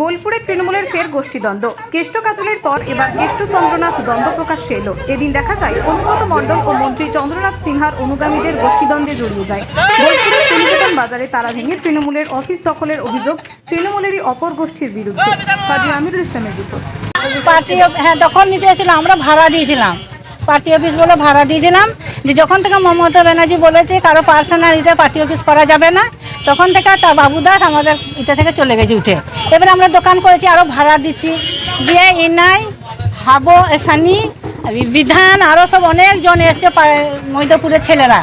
বোলপুরে তৃণমূলের ফের গোষ্ঠীদ্বন্দ্ব। কেষ্ট কাজলের পর এবার কেষ্ট চন্দ্রনাথ দ্বন্দ্ব প্রকাশ্যে এলো। এদিন দেখা যায়, অনুব্রত মণ্ডল ও মন্ত্রী চন্দ্রনাথ সিনহার অনুগামীদের গোষ্ঠীদ্বন্দ্বে জড়িয়ে যায়। বোলপুরের সেনিকেতন বাজারে তারা ভেঙে তৃণমূলের অফিস দখলের অভিযোগ তৃণমূলেরই অপর গোষ্ঠীর বিরুদ্ধে। আমিরুল ইসলামের রিপোর্ট। পার্টি হ্যাঁ দখল নিতে এসেছিলাম, আমরা ভাড়া দিয়েছিলাম। পার্টি অফিস বলে ভাড়া দিয়েছিলাম। যে যখন থেকে মমতা ব্যানার্জি বলেছে কারও পার্সোনাল ইতে পার্টি অফিস করা যাবে না তখন থেকে তার বাবু দাস আমাদের এটা থেকে চলে গেছে উঠে। এবারে আমরা দোকান করেছি আরও ভাড়া দিচ্ছি। দিয়ে ইনাই হাবো সানি বিধান আরও সব অনেকজন এসছে মৈদপুরের ছেলেরা।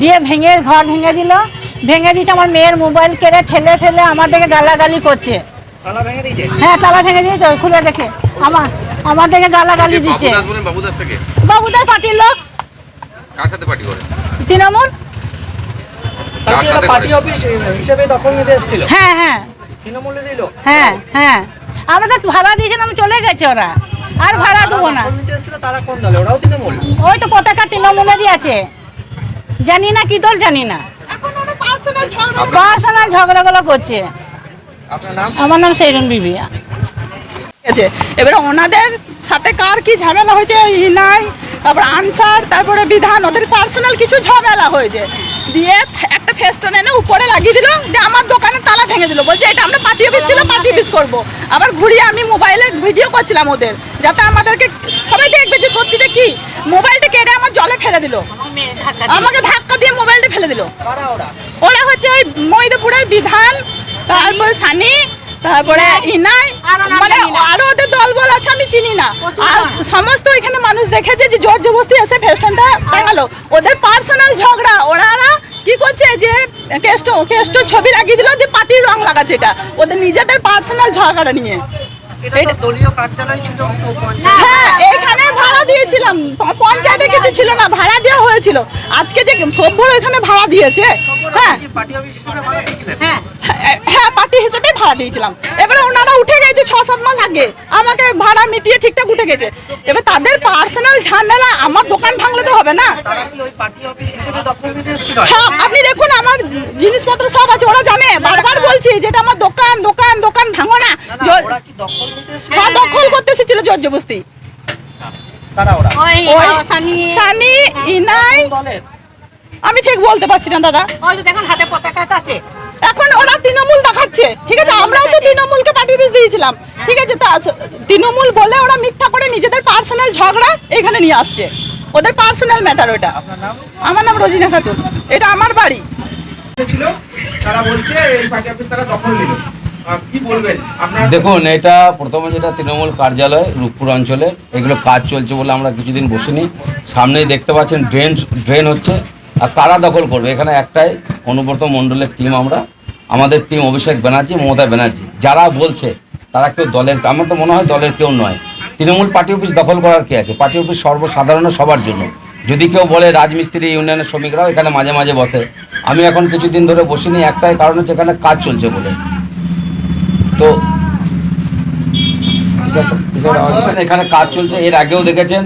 দিয়ে ভেঙে ঘর ভেঙে দিল। ভেঙে দিচ্ছে আমার মেয়ের মোবাইল কেড়ে ঠেলে ফেলে আমাদেরকে গালাগালি করছে। হ্যাঁ তালা ভেঙে ওই খুলে দেখে। আমার আমাদেরকে গালাগালি দিচ্ছে। বাবুদাস বলেন বাবুদাসটাকে। বাবুদার পার্টির লোক। কার সাথে পার্টি করে তৃণমূল পার্টি অফিস হিসেবে দখল নিতে এসেছিল? হ্যাঁ হ্যাঁ। তৃণমূলেরই লোক? হ্যাঁ হ্যাঁ। আমরা তো ভাড়া দিয়েছিলাম চলে গেছে ওরা। আর ভাড়া দেবো না। দখল নিতে এসেছিল তারা কোন দলে? ওরাও তৃণমূল? ওই তো পতাকা তৃণমূলেরই আছে। জানি না কি দল জানি না। পার্সোনাল ঝগড়াগুলো করছে। আমার নাম সেইরুন বিবি আছে এবারে ওনাদের সাথে কার কি ঝামেলা হয়েছে ইনাই তারপর আনসার তারপরে বিধান ওদের পার্সোনাল কিছু ঝামেলা হয়েছে। দিয়ে একটা ফেস্টন এনে উপরে লাগিয়ে দিল যে আমার দোকানে তালা ভেঙে দিল। বলছে এটা আমরা পার্টি অফিস ছিল পার্টি অফিস করব। আবার ঘুরিয়ে আমি মোবাইলে ভিডিও করছিলাম ওদের যাতে আমাদেরকে সবাই দেখবে যে সত্যিটা কি। মোবাইলটা কেটে আমার জলে ফেলে দিল। আমাকে ধাক্কা দিয়ে মোবাইলটা ফেলে দিল। ওরা হচ্ছে ওই মৈদপুরের বিধান তারপরে সানি তারপরে ইনাই? আরও মানে আরও ওদের দল বল আছে আমি চিনি না। আর সমস্ত ওইখানে মানুষ দেখেছে যে জোর জবস্তি এসে ফেস্টনটা টাঙালো ওদের পার্সোনাল ঝগড়া। ওরা কি করছে যে কেষ্ট কেষ্ট ছবি লাগিয়ে দিল যে পাটির রং লাগাচ্ছে এটা। ওদের নিজেদের পার্সোনাল ঝগড়া নিয়ে। পঞ্চায়েত হ্যাঁ এইখানে ভাড়া দিয়েছিলাম। পঞ্চায়েতে কিছু ছিল না ভাড়া দেওয়া হয়েছিল। আজকে যে সভ্যর ওইখানে ভাড়া দিয়েছে। হ্যাঁ। পার্টি হিসেবে ভাড়া হ্যাঁ হ্যাঁ, হ্যাঁ দিয়েছিলাম। এবারে ওনারা উঠে গেছে ছ সাত মাস আগে। আমাকে ভাড়া মিটিয়ে ঠিকঠাক উঠে গেছে। এবার তাদের পার্সোনাল ঝামেলা আমার দোকান ভাঙলে তো হবে না। তারা কি ওই পার্টি অফিস হিসেবে দখল নিতে এসেছিল? হ্যাঁ আপনি দেখুন আমার জিনিসপত্র সব আছে ওরা জানে। বারবার বলছি যেটা আমার দোকান দোকান দোকান ভাঙো না। না, না, জোর- ওরা কি দখল হ্যাঁ দখল করতে এসেছিল জোর জবস্তি তারা ওরা? ওই ওই সানি। সানি ইনাই। আমি ঠিক বলতে পারছি না দাদা। দেখুন হাতে পতাকা আছে। এখন ওরা তৃণমূল দেখাচ্ছে। ঠিক আছে আমরাও তো তৃণমূলকে পার্টি দিয়েছিলাম। ঠিক আছে তা তৃণমূল বলে ওরা মিথ্যা করে নিজেদের পার্সোনাল ঝগড়া এখানে নিয়ে আসছে। ওদের পার্সোনাল ম্যাটার ওটা। আমার নাম রোজিনা খাতুন। এটা আমার বাড়ি। ছিল তারা বলছে এই পার্টি অফিস তারা দখল নিল। আহ, কি বলবেন? আপনার দেখুন এটা প্রথমে যেটা তৃণমূল কার্যালয় রূপপুর অঞ্চলে। এগুলো কাজ চলছে বলে আমরা কিছুদিন বসিনি। সামনেই দেখতে পাচ্ছেন ড্রেন ড্রেন হচ্ছে। আর কারা দখল করবে। এখানে একটাই অনুব্রত মণ্ডলের টিম আমরা। আমাদের টিম অভিষেক ব্যানার্জি মমতা ব্যানার্জি। যারা বলছে তারা কেউ দলের আমার তো মনে হয় দলের কেউ নয়। তৃণমূল পার্টি অফিস দখল করার কি আছে? পার্টি অফিস সর্বসাধারণ সবার জন্য। যদি কেউ বলে রাজমিস্ত্রি ইউনিয়নের শ্রমিকরাও এখানে মাঝে মাঝে বসে। আমি এখন কিছুদিন ধরে বসিনি একটাই কারণ হচ্ছে এখানে কাজ চলছে বলে। তো এখানে কাজ চলছে। এর আগেও দেখেছেন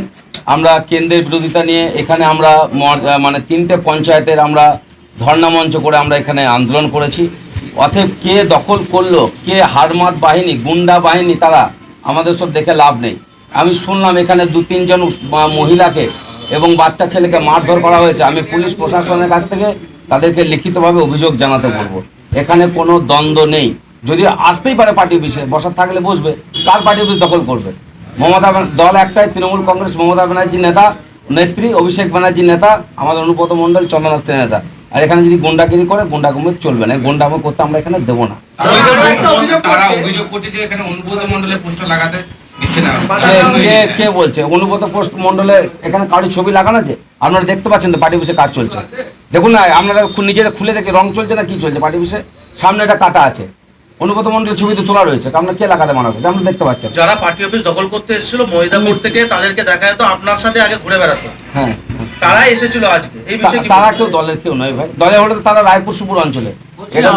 আমরা কেন্দ্রের বিরোধিতা নিয়ে এখানে আমরা মর- মানে তিনটে পঞ্চায়েতের আমরা ধর্ণা মঞ্চ করে আমরা এখানে আন্দোলন করেছি। অতএব কে দখল করল, কে হারমাত বাহিনী, গুন্ডা বাহিনী, তারা আমাদের সব দেখে লাভ নেই। আমি শুনলাম এখানে দু, তিনজন মহিলাকে এবং বাচ্চা ছেলেকে মারধর করা হয়েছে। আমি পুলিশ প্রশাসনের কাছ থেকে তাদেরকে লিখিতভাবে অভিযোগ জানাতে বলব। এখানে কোনো দ্বন্দ্ব নেই। যদি আসতেই পারে পার্টি অফিসে, বসার থাকলে বসবে। কার পার্টি অফিস দখল করবে? মমতা ব্যান- দল একটাই তৃণমূল কংগ্রেস মমতা ব্যানার্জি নেতা নেত্রী অভিষেক ব্যানার্জি নেতা আমাদের অনুব্রত মণ্ডল চন্দ্রনাথ নেতা। আর এখানে যদি গুন্ডাগিরি করে গুন্ডা গুন্ডাগুমি চলবে না গুন্ডা গুন্ডামি করতে আমরা এখানে দেবো না। তারা অভিযোগ করছে। যে এখানে অনুব্রত মন্ডলের পোস্টার লাগাতে কে- বলছে? অনুব্রত পোস্ট মণ্ডলে এখানে কারোর ছবি লাগানো আছে? আপনারা দেখতে পাচ্ছেন তো পার্টি অফিসে কাজ চলছে। দেখুন না আপনারা নিজেরা খুলে দেখে রং চলছে না কি চলছে? পার্টি অফিসে সামনে একটা কাটা আছে। মণ্ডলের ছবি তো তোলা রয়েছে। আপনার কে লাগাতে মানা করছে? আমরা দেখতে পাচ্ছেন যারা পার্টি অফিস দখল করতে এসেছিল মহিদাপুর থেকে তাদেরকে দেখা যেত আপনার সাথে আগে ঘুরে বেড়াতো। হ্যাঁ। তারা এসেছিল আজকে। এই বিষয়ে তারা কেউ দলের কেউ নয় ভাই। দলে হলে তো তারা রায়পুর সুপুর অঞ্চলে। এটা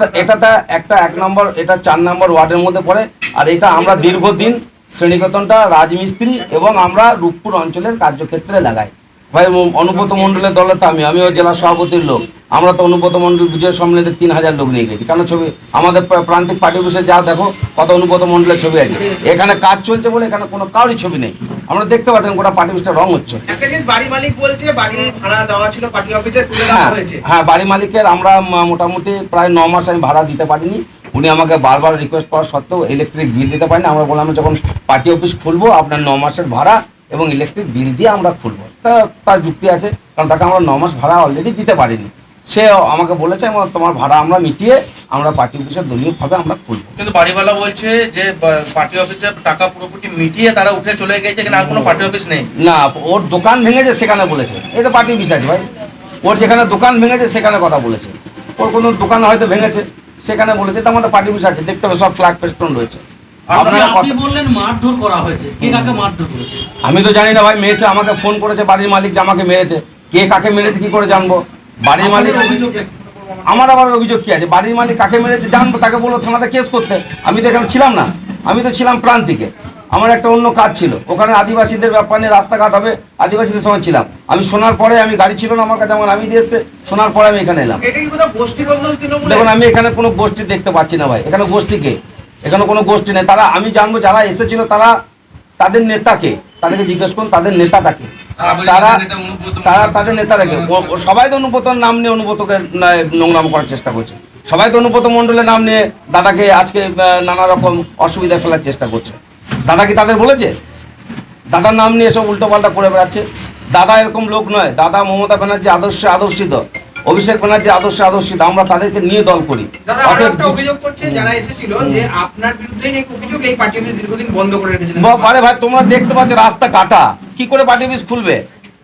তো এটা একটা এক নম্বর এটা চার নম্বর ওয়ার্ডের মধ্যে পড়ে। আর এটা আমরা দীর্ঘদিন শ্রেণীগতনটা রাজমিস্ত্রি এবং আমরা রূপপুর অঞ্চলের কার্যক্ষেত্রে লাগাই। ভাই ম- অনুব্রত মণ্ডলের দলে তো আমি আমিও জেলা সভাপতির লোক। আমরা তো অনুব্রত মণ্ডল বিজয় সম্মেলনে তিন হাজার লোক নিয়ে গেছি। কেন ছবি? আমাদের প্রান্তিক পার্টি অফিসে যা দেখো কত অনুব্রত মণ্ডলের ছবি আছে। এখানে কাজ চলছে বলে এখানে কোনো কারোরই ছবি নেই। আমরা দেখতে পাচ্ছেন গোটা পার্টি অফিসটা রং হচ্ছে। বাড়ি মালিক বলছে বাড়ি ভাড়া দেওয়া ছিল পার্টি অফিসে হ্যাঁ হ্যাঁ বাড়ি মালিকের আমরা মোটামুটি প্রায় ন মাস আমি ভাড়া দিতে পারিনি। উনি আমাকে বারবার রিকোয়েস্ট করার সত্ত্বেও ইলেকট্রিক বিল দিতে পারিনি। আমরা বললাম যখন পার্টি অফিস খুলবো আপনার ন মাসের ভাড়া এবং ইলেকট্রিক বিল দিয়ে আমরা খুলবো। তার যুক্তি আছে কারণ তাকে আমরা ন মাস ভাড়া অলরেডি দিতে পারিনি। সে আমাকে বলেছে তোমার ভাড়া আমরা মিটিয়ে আমরা পার্টি অফিসের দলীয়ভাবে আমরা খুলবো। কিন্তু বাড়িওয়ালা বলছে যে পার্টি অফিসের টাকা পুরোপুরি মিটিয়ে তারা উঠে চলে গেছে এখানে আর কোনো পার্টি অফিস নেই। না ওর দোকান ভেঙেছে সেখানে বলেছে। এটা পার্টি অফিস আছে ভাই। ওর যেখানে দোকান ভেঙেছে সেখানে কথা বলেছে। ওর কোনো দোকান হয়তো ভেঙেছে সেখানে বলেছে তার মধ্যে পার্টি অফিস আছে দেখতে হবে সব ফ্ল্যাগ পেস্টন রয়েছে। আপনি বললেন মারধর করা হয়েছে। কে কাকে মারধর করেছে? আমি তো জানি না ভাই মেয়েছে আমাকে ফোন করেছে বাড়ির মালিক যে আমাকে মেরেছে। কে কাকে মেরেছে কি করে জানব? বাড়ির মালিক অভিযোগ আমার আবার অভিযোগ কি আছে? বাড়ির মালিক কাকে মেরেছে জানব তাকে বলল থানাতে কেস করতে। আমি তো এখানে ছিলাম না। আমি তো ছিলাম প্রান্তিকে। আমার একটা অন্য কাজ ছিল। ওখানে আদিবাসীদের ব্যাপার নিয়ে রাস্তাঘাট হবে আদিবাসীদের সময় ছিলাম। আমি শোনার পরে আমি গাড়ি ছিল না আমার কাছে আমার আমি দিয়ে এসছে। শোনার পরে আমি এখানে এলাম। দেখুন আমি এখানে কোনো গোষ্ঠী দেখতে পাচ্ছি না ভাই। এখানে গোষ্ঠী কে? এখানে কোনো গোষ্ঠী নেই। তারা আমি জানব যারা এসেছিল তারা তাদের নেতাকে তাদেরকে জিজ্ঞেস করুন তাদের নেতাটাকে। তারা তারা তাদের নেতা অনুব্রত তারা মণ্ডল। তাদের নেতারাকে ও- ও সবাই তো অনুব্রতর নাম নিয়ে অনুব্রতকে না- নোংরাম করার চেষ্টা করছে। সবাই তো অনুব্রত মণ্ডলের নাম নিয়ে দাদাকে আজকে নানা রকম অসুবিধায় ফেলার চেষ্টা করছে। দাদা কি তাদের বলেছে? দাদার নাম নিয়ে সব উল্টো পাল্টা করে বেড়াচ্ছে। দাদা এরকম লোক নয়। দাদা মমতা ব্যানার্জি আদর্শে আদর্শিত। অভিষেক ব্যানার্জি আদর্শে আদর্শিত আমরা তাদেরকে নিয়ে দল করি। দাদা আরও অতএব একটা অভিযোগ করছে যারা এসেছিল যে আপনার বিরুদ্ধে নাকি অভিযোগ এই পার্টি অফিস দীর্ঘদিন বন্ধ করে রেখেছিলেন। আরে ভাই তোমরা দেখতে পাচ্ছ রাস্তা কাটা। কি করে পার্টি অফিস খুলবে?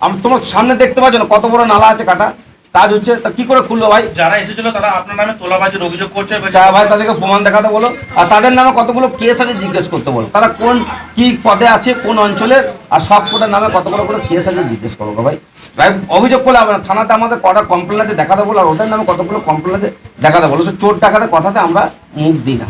আমরা তোমার সামনে দেখতে পাচ্ছ না কত বড় নালা আছে কাটা? কাজ হচ্ছে তা কি করে খুললো ভাই? যারা এসেছিল তারা আপনার নামে তোলাবাজির অভিযোগ করছে চা ভাই তাদেরকে প্রমাণ দেখাতে বলো। আর তাদের নামে কতগুলো কেস আছে জিজ্ঞেস করতে বলো। তারা কোন কি পদে আছে কোন অঞ্চলের আর সব কোটার নামে কতগুলো করে কেস আছে জিজ্ঞেস করো ভাই। ভাই অভিযোগ করলে হবে না থানাতে আমাদের কটা কমপ্লেন আছে দেখাতে বলো আর ওদের নামে কতগুলো কমপ্লেন আছে দেখাতে বলো। সে চোর টাকাতে কথাতে আমরা মুখ দিই না।